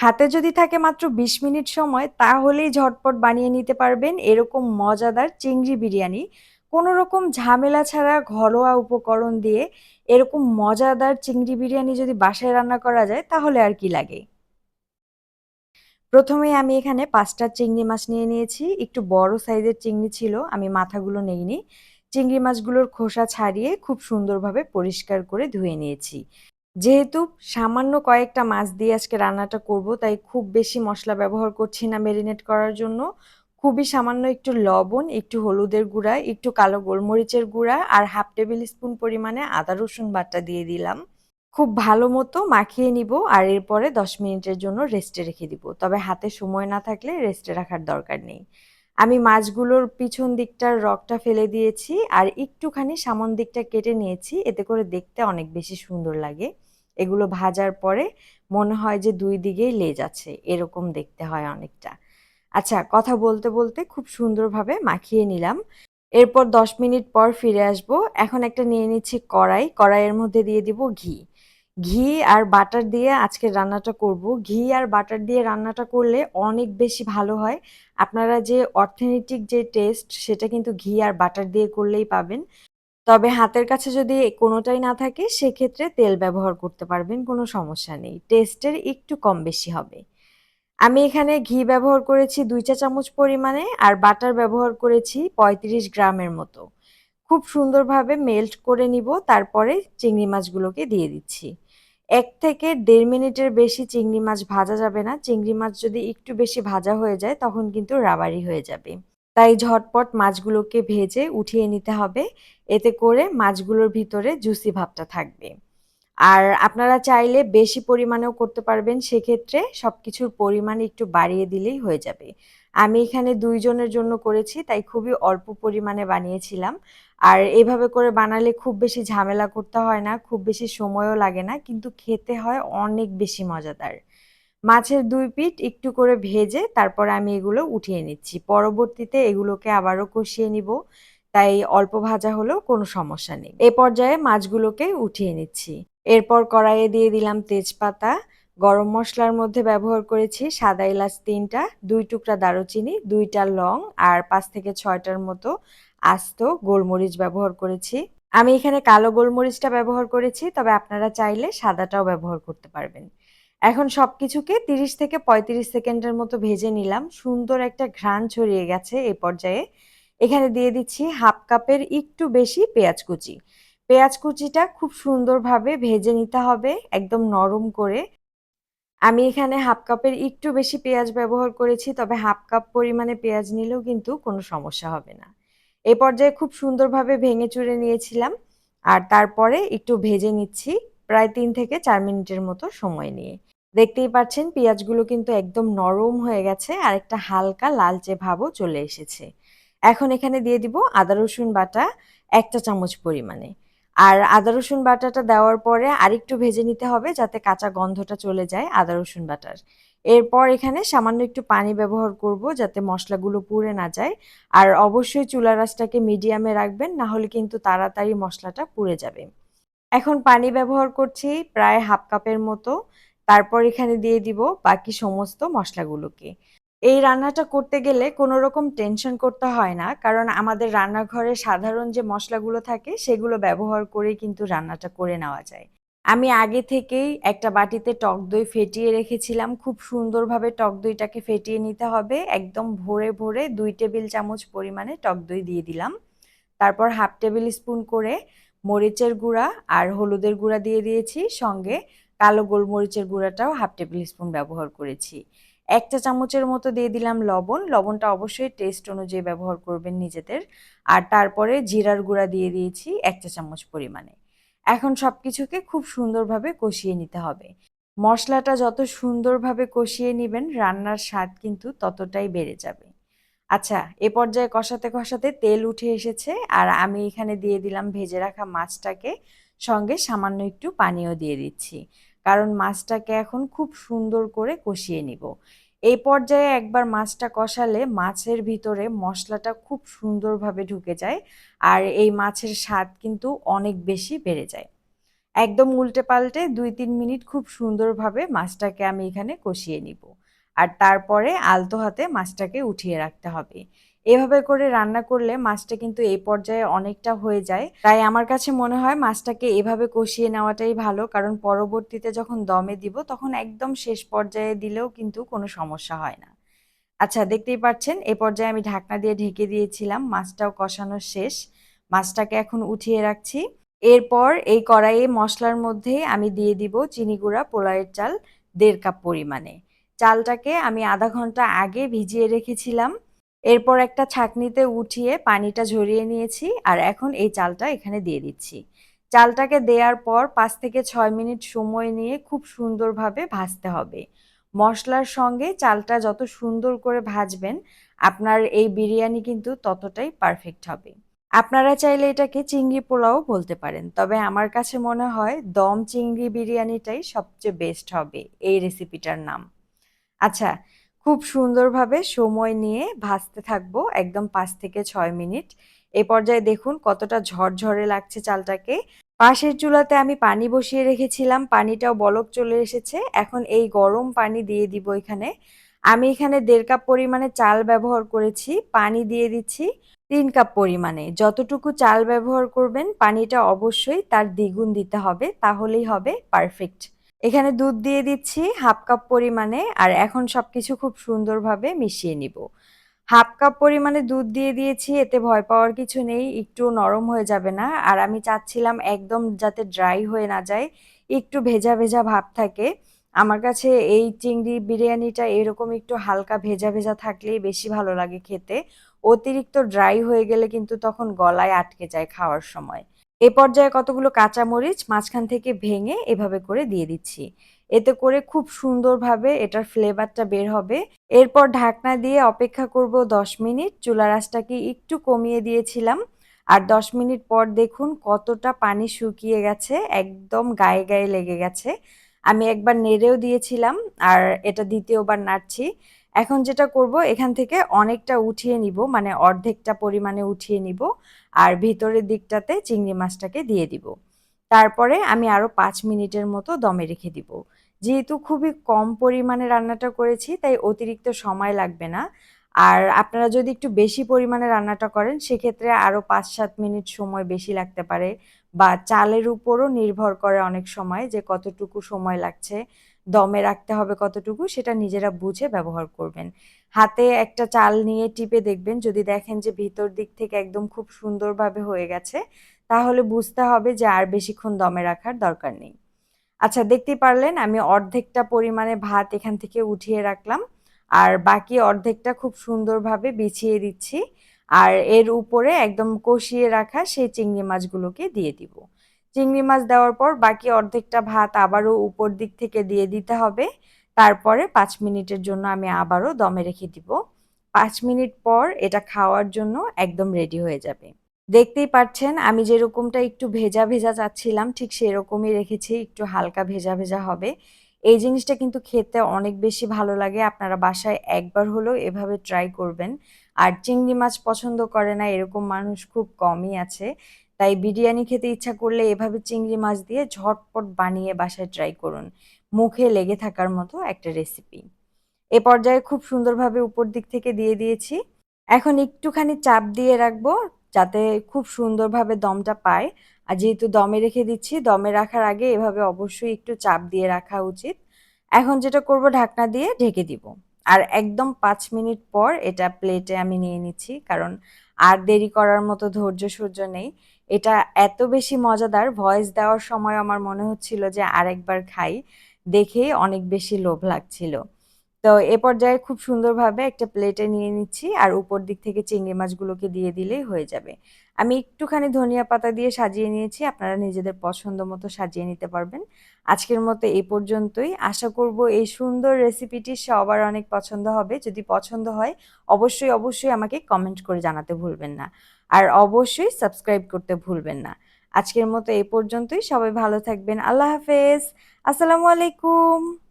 হাতে যদি থাকে মাত্র ২০ মিনিট সময় তাহলেই ঝটপট বানিয়ে নিতে পারবেন এরকম মজাদার চিংড়ি বিরিয়ানি। কোনো রকম ঝামেলা ছাড়া ঘরোয়া উপকরণ দিয়ে এরকম মজাদার চিংড়ি বিরিয়ানি যদি বাসায় রান্না করা যায় তাহলে আর কি লাগে। প্রথমে আমি এখানে পাঁচটা চিংড়ি মাছ নিয়ে নিয়েছি। একটু বড় সাইজের চিংড়ি ছিল, আমি মাথাগুলো নেইনি। চিংড়ি মাছগুলোর খোসা ছাড়িয়ে খুব সুন্দরভাবে পরিষ্কার করে ধুয়ে নিয়েছি। যেহেতু সামান্য কয়েকটা মাছ দিয়ে আজকে রান্নাটা করব তাই খুব বেশি মশলা ব্যবহার করছি না ম্যারিনেট করার জন্য। খুবই সামান্য একটু লবণ, একটু হলুদের গুঁড়া, একটু কালো গোলমরিচের গুঁড়া আর হাফ টেবিল স্পুন পরিমাণে আদা রসুন বাটা দিয়ে দিলাম। খুব ভালো মতো মাখিয়ে নিব আর এরপরে ১০ মিনিটের জন্য রেস্টে রেখে দিব। তবে হাতে সময় না থাকলে রেস্টে রাখার দরকার নেই। আমি মাছগুলোর পিছন দিকটার রগটা ফেলে দিয়েছি আর একটুখানি সামন দিকটা কেটে নিয়েছি। এতে করে দেখতে অনেক বেশি সুন্দর লাগে। এগুলো ভাজার পরে মনে হয় যে দুই দিকেই লেজ আছে। এরকম দেখতে হয় অনেকটা। আচ্ছা কথা বলতে বলতে খুব সুন্দরভাবে মাখিয়ে নিলাম। এরপর দশ মিনিট পর ফিরে আসব। এখন একটা নিয়ে নিচ্ছি কড়াই। কড়াইয়ের মধ্যে দিয়ে দিব ঘি। ঘি আর বাটার দিয়ে আজকে রান্নাটা করব। ঘি আর বাটার দিয়ে রান্নাটা করলে অনেক বেশি ভালো হয়। আপনারা যে অর্থেনেটিক যে টেস্ট সেটা কিন্তু ঘি আর বাটার দিয়ে করলেই পাবেন। তবে হাতের কাছে যদি কোনোটাই না থাকে, সেক্ষেত্রে তেল ব্যবহার করতে পারবেন, কোনো সমস্যা নেই। টেস্টের একটু কম বেশি হবে। আমি এখানে ঘি ব্যবহার করেছি দুই চা চামচ পরিমাণে আর বাটার ব্যবহার করেছি পঁয়ত্রিশ গ্রামের মতো। খুব সুন্দরভাবে মেল্ট করে নিব, তারপরে চিংড়ি মাছগুলোকে দিয়ে দিচ্ছি। এক থেকে দেড় মিনিটের বেশি চিংড়ি মাছ ভাজা যাবে না। চিংড়ি মাছ যদি একটু বেশি ভাজা হয়ে যায়, তখন কিন্তু রাবারি হয়ে যাবে। তাই ঝটপট মাছগুলোকে ভেজে উঠিয়ে নিতে হবে। এতে করে মাছগুলোর ভিতরে জুসি ভাবটা থাকবে। আর আপনারা চাইলে বেশি পরিমাণেও করতে পারবেন। সেক্ষেত্রে সব কিছুর পরিমাণ একটু বাড়িয়ে দিলেই হয়ে যাবে। আমি এখানে দুইজনের জন্য করেছি, তাই খুবই অল্প পরিমাণে বানিয়েছিলাম। আর এভাবে করে বানালে খুব বেশি ঝামেলা করতে হয় না, খুব বেশি সময়ও লাগে না, কিন্তু খেতে হয় অনেক বেশি মজাদার। মাছের দুই পিঠ একটু করে ভেজে তারপর আমি এগুলো উঠিয়ে নিচ্ছি। পরবর্তীতে এগুলোকে আবারও কষিয়ে নিব, তাই অল্প ভাজা হলেও কোনো সমস্যা নেই। এ পর্যায়ে মাছগুলোকে উঠিয়ে নিচ্ছি। এরপর কড়াইয়ে দিয়ে দিলাম তেজপাতা, গরম মশলার মধ্যে ব্যবহার করেছি সাদা এলাচ তিনটা, দুই টুকরা দারুচিনি, দুইটা লং আর পাঁচ থেকে ছয়টার মতো আস্ত গোলমরিচ ব্যবহার করেছি। আমি এখানে কালো গোলমরিচটা ব্যবহার করেছি, তবে আপনারা চাইলে সাদাটাও ব্যবহার করতে পারবেন। এখন সব কিছুকে তিরিশ থেকে পঁয়ত্রিশ সেকেন্ডের মতো ভেজে নিলাম। সুন্দর একটা ঘ্রাণ ছড়িয়ে গেছে এ পর্যায়ে। এখানে দিয়ে দিচ্ছি হাফ কাপের একটু বেশি পেঁয়াজ কুচি। পেঁয়াজ কুচিটা খুব সুন্দরভাবে ভেজে নিতে হবে, একদম নরম করে। আমি এখানে হাফ কাপের একটু বেশি পেঁয়াজ ব্যবহার করেছি, তবে হাফ কাপ পরিমাণে পেঁয়াজ নিলেও কিন্তু কোনো সমস্যা হবে না। এই পর্যায়ে খুব সুন্দরভাবে ভেঙে চুড়ে নিয়েছিলাম। আর তারপরে একটু ভেজে নিচ্ছি প্রায় তিন থেকে চার মিনিটের মতো সময় নিয়ে। দেখতেই পাচ্ছেন পেঁয়াজগুলো কিন্তু একদম নরম হয়ে গেছে, আর একটা হালকা লালচে ভাবও চলে এসেছে। এখন এখানে দিয়ে দিব আদা, রসুন বাটা একটা চামচ পরিমাণে। আর আদা, রসুন বাটাটা দেওয়ার পরে আরেকটু ভেজে নিতে হবে যাতে কাঁচা গন্ধটা চলে যায় আদা, রসুন বাটার। এরপর এখানে সামান্য একটু পানি ব্যবহার করব যাতে মশলাগুলো পুড়ে না যায়। আর অবশ্যই চুলা রাসটাকে মিডিয়ামে রাখবেন, না হলে কিন্তু তাড়াতাড়ি মশলাটা পুড়ে যাবে। এখন পানি ব্যবহার করছি প্রায় হাফ কাপের মতো। তারপর এখানে দিয়ে দিব বাকি সমস্ত মশলাগুলোকে। এই রান্নাটা করতে গেলে কোনো রকম টেনশন করতে হয় না, কারণ আমাদের রান্নাঘরে সাধারণ যে মশলাগুলো থাকে সেগুলো ব্যবহার করে কিন্তু রান্নাটা করে নেওয়া যায়। আমি আগে থেকেই একটা বাটিতে টক দই ফেটিয়ে রেখেছিলাম। খুব সুন্দরভাবে টক দইটাকে ফেটিয়ে নিতে হবে। একদম ভরে ভরে দুই টেবিল চামচ পরিমাণে টক দই দিয়ে দিলাম। তারপর হাফ টেবিল স্পুন করে মরিচের গুঁড়া আর হলুদের গুঁড়া দিয়ে দিয়েছি। সঙ্গে কালো গোলমরিচের গুঁড়াটাও হাফ টেবিল স্পুন ব্যবহার করেছি। এক চা চামচের মতো দিয়ে দিলাম লবণ। লবণটা অবশ্যই টেস্ট অনুযায়ী ব্যবহার করবেন নিজেদের। আর তারপরে জিরার গুঁড়া দিয়ে দিয়েছি এক চা চামচ পরিমাণে। এখন সব কিছুকে খুব সুন্দরভাবে কষিয়ে নিতে হবে। মশলাটা যত সুন্দরভাবে কষিয়ে নেবেন, রান্নার স্বাদ কিন্তু ততটাই বেড়ে যাবে। আচ্ছা এ পর্যায়ে কষাতে কষাতে তেল উঠে এসেছে আর আমি এখানে দিয়ে দিলাম ভেজে রাখা মাছটাকে। সঙ্গে সামান্য একটু পানিও দিয়ে দিচ্ছি। কারণ মাছটাকে এখন খুব সুন্দর করে কষিয়ে নিব। এই পর্যায়ে একবার মাছটা কষালে মাছের ভিতরে মশলাটা খুব সুন্দরভাবে ঢুকে যায় আর এই মাছের স্বাদ কিন্তু অনেক বেশি বেড়ে যায়। একদম উল্টে পাল্টে দুই তিন মিনিট খুব সুন্দরভাবে মাছটাকে আমি এখানে কষিয়ে নিব। আর তারপরে আলতো হাতে মাছটাকে উঠিয়ে রাখতে হবে। এভাবে করে রান্না করলে মাছটা কিন্তু এই পর্যায়ে অনেকটা হয়ে যায়। তাই আমার কাছে মনে হয় মাছটাকে এভাবে কষিয়ে নেওয়াটাই ভালো, কারণ পরবর্তীতে যখন দমে দিব তখন একদম শেষ পর্যায়ে দিলেও কিন্তু কোনো সমস্যা হয় না। আচ্ছা দেখতেই পাচ্ছেন, এ পর্যায়ে আমি ঢাকনা দিয়ে ঢেকে দিয়েছিলাম, মাছটাও কষানো শেষ। মাছটাকে এখন উঠিয়ে রাখছি। এরপর এই কড়াইয়ে মশলার মধ্যে আমি দিয়ে দিব চিনি গুঁড়া, পোলাওয়ের চাল, দেড় কাপ পরিমাণে। চালটাকে আমি আধা ঘণ্টা আগে ভিজিয়ে রেখেছিলাম। এরপর একটা ছাকনিতে উঠিয়ে পানিটা ঝরিয়ে নিয়েছি আর এখন এই চালটা এখানে দিয়ে দিচ্ছি। চালটাকে দেওয়ার পর পাঁচ থেকে ছয় মিনিট সময় নিয়ে খুব সুন্দরভাবে ভাজতে হবে। মশলার সঙ্গে চালটা যত সুন্দর করে ভাজবেন, আপনার এই বিরিয়ানি কিন্তু ততটাই পারফেক্ট হবে। আপনারা চাইলে এটাকে চিংড়ি পোলাও বলতে পারেন, তবে আমার কাছে মনে হয় দম চিংড়ি বিরিয়ানিটাই সবচেয়ে বেস্ট হবে এই রেসিপিটার নাম। আচ্ছা খুব সুন্দরভাবে সময় নিয়ে ভাজতে থাকব একদম পাঁচ থেকে ছয় মিনিট। এ পর্যায়ে দেখুন কতটা ঝরঝরে লাগছে চালটাকে। পাশের চুলাতে আমি পানি বসিয়ে রেখেছিলাম, পানিটাও বলক চলে এসেছে। এখন এই গরম পানি দিয়ে দিব এখানে। আমি এখানে দেড় কাপ পরিমাণে চাল ব্যবহার করেছি, পানি দিয়ে দিচ্ছি তিন কাপ পরিমাণে। যতটুকু চাল ব্যবহার করবেন, পানিটা অবশ্যই তার দ্বিগুণ দিতে হবে, তাহলেই হবে পারফেক্ট। এখানে দুধ দিয়ে দিচ্ছি হাফ কাপ পরিমাণে আর এখন সব কিছু খুব সুন্দরভাবে মিশিয়ে নিব। হাফ কাপ পরিমাণে দুধ দিয়ে দিয়েছি, এতে ভয় পাওয়ার কিছু নেই, একটু নরম হয়ে যাবে না। আর আমি চাচ্ছিলাম একদম যাতে ড্রাই হয়ে না যায়, একটু ভেজা ভেজা ভাব থাকে। আমার কাছে এই চিংড়ি বিরিয়ানিটা এরকম একটু হালকা ভেজা ভেজা থাকলেই বেশি ভালো লাগে খেতে। অতিরিক্ত ড্রাই হয়ে গেলে কিন্তু তখন গলায় আটকে যায় খাওয়ার সময়। এ পর্যায়ে কতগুলো কাঁচামরিচ মাঝখান থেকে ভেঙে এভাবে করে দিয়ে দিচ্ছি। এতে করে খুব সুন্দরভাবে এটার ফ্লেভারটা বের হবে। এরপর ঢাকনা দিয়ে অপেক্ষা করব দশ মিনিট। চুলা রাসটাকে একটু কমিয়ে দিয়েছিলাম। আর দশ মিনিট পর দেখুন কতটা পানি শুকিয়ে গেছে, একদম গায়ে গায়ে লেগে গেছে। আমি একবার নেড়েও দিয়েছিলাম, আর এটা দ্বিতীয়বার নাড়ছি। এখন যেটা করব, এখান থেকে অনেকটা উঠিয়ে নিব মানে অর্ধেকটা পরিমাণে উঠিয়ে নিব আর ভিতরের দিকটাতে চিংড়ি মাছটাকে দিয়ে দিব। তারপরে আমি আরও পাঁচ মিনিটের মতো দমে রেখে দিব। যেহেতু খুবই কম পরিমাণে রান্নাটা করেছি, তাই অতিরিক্ত সময় লাগবে না। আর আপনারা যদি একটু বেশি পরিমাণে রান্নাটা করেন, সেক্ষেত্রে আরও পাঁচ সাত মিনিট সময় বেশি লাগতে পারে বা চালের উপরও নির্ভর করে অনেক সময় যে কতটুকু সময় লাগছে। দমে রাখতে হবে কতটুকু, সেটা নিজেরা বুঝে ব্যবহার করবেন। হাতে একটা চাল নিয়ে টিপে দেখবেন, যদি দেখেন যে ভিতর দিক থেকে একদম খুব সুন্দরভাবে হয়ে গেছে, তাহলে বুঝতে হবে যে আর বেশিক্ষণ দমে রাখার দরকার নেই। আচ্ছা দেখতে পারলেন, আমি অর্ধেকটা পরিমাণে ভাত এখান থেকে উঠিয়ে রাখলাম, আর বাকি অর্ধেকটা খুব সুন্দরভাবে বিছিয়ে দিচ্ছি, আর এর উপরে একদম কষিয়ে রাখা সেই চিংড়ি মাছগুলোকে দিয়ে দিব। চিংড়ি মাছ দেওয়ার পর বাকি অর্ধেকটা ভাত আবারও উপর দিক থেকে দিয়ে দিতে হবে। তারপরে পাঁচ মিনিটের জন্য আমি আবারও দমে রেখে দিব। পাঁচ মিনিট পর এটা খাওয়ার জন্য একদম রেডি হয়ে যাবে। দেখতেই পাচ্ছেন, আমি যেরকমটা একটু ভেজা ভেজা চাচ্ছিলাম, ঠিক সেরকমই রেখেছি, একটু হালকা ভেজা ভেজা হবে। এই জিনিসটা কিন্তু খেতে অনেক বেশি ভালো লাগে, আপনারা বাসায় একবার হলেও এভাবে ট্রাই করবেন। আর চিংড়ি মাছ পছন্দ করে না, এরকম মানুষ খুব কমই আছে। তাই বিরিয়ানি খেতে ইচ্ছা করলে এভাবে চিংড়ি মাছ দিয়ে ঝটপট বানিয়ে বাসায় ট্রাই করুন। মুখে লেগে থাকার মতো একটা রেসিপি এ পর্যায়ে খুব সুন্দরভাবে উপর দিক থেকে দিয়ে দিয়েছি। এখন একটুখানি চাপ দিয়ে রাখব যাতে খুব সুন্দরভাবে দমটা পায়। আর যেহেতু দমে রেখে দিচ্ছি, দমে রাখার আগে এভাবে অবশ্যই একটু চাপ দিয়ে রাখা উচিত। এখন যেটা করব ঢাকনা দিয়ে ঢেকে দিব। আর একদম পাঁচ মিনিট পর এটা প্লেটে আমি নিয়ে নিচ্ছি, কারণ আর দেরি করার মতো ধৈর্য সহ্য নেই। এটা এত বেশি মজাদার। ভয়েস দেওয়ার সময় আমার মনে হচ্ছিল যে আরেকবার খাই, দেখেই অনেক বেশি লোভ লাগছিল। তো এ পর্যায়ে খুব সুন্দরভাবে একটা প্লেটে নিয়ে নিচ্ছি আর উপর দিক থেকে চিংড়ি মাছগুলোকে দিয়ে দিলেই হয়ে যাবে। আমি একটুখানি ধনিয়া পাতা দিয়ে সাজিয়ে নিয়েছি, আপনারা নিজেদের পছন্দ মতো সাজিয়ে নিতে পারবেন। আজকের মতো এই পর্যন্তই। আশা করব এই সুন্দর রেসিপিটি সবার অনেক পছন্দ হবে। যদি পছন্দ হয়, অবশ্যই অবশ্যই আমাকে কমেন্ট করে জানাতে ভুলবেন না। আর অবশ্যই সাবস্ক্রাইব করতে ভুলবেন না। আজকের মতো এই পর্যন্তই। সবাই ভালো থাকবেন। আল্লাহ হাফেজ। আসসালামু আলাইকুম।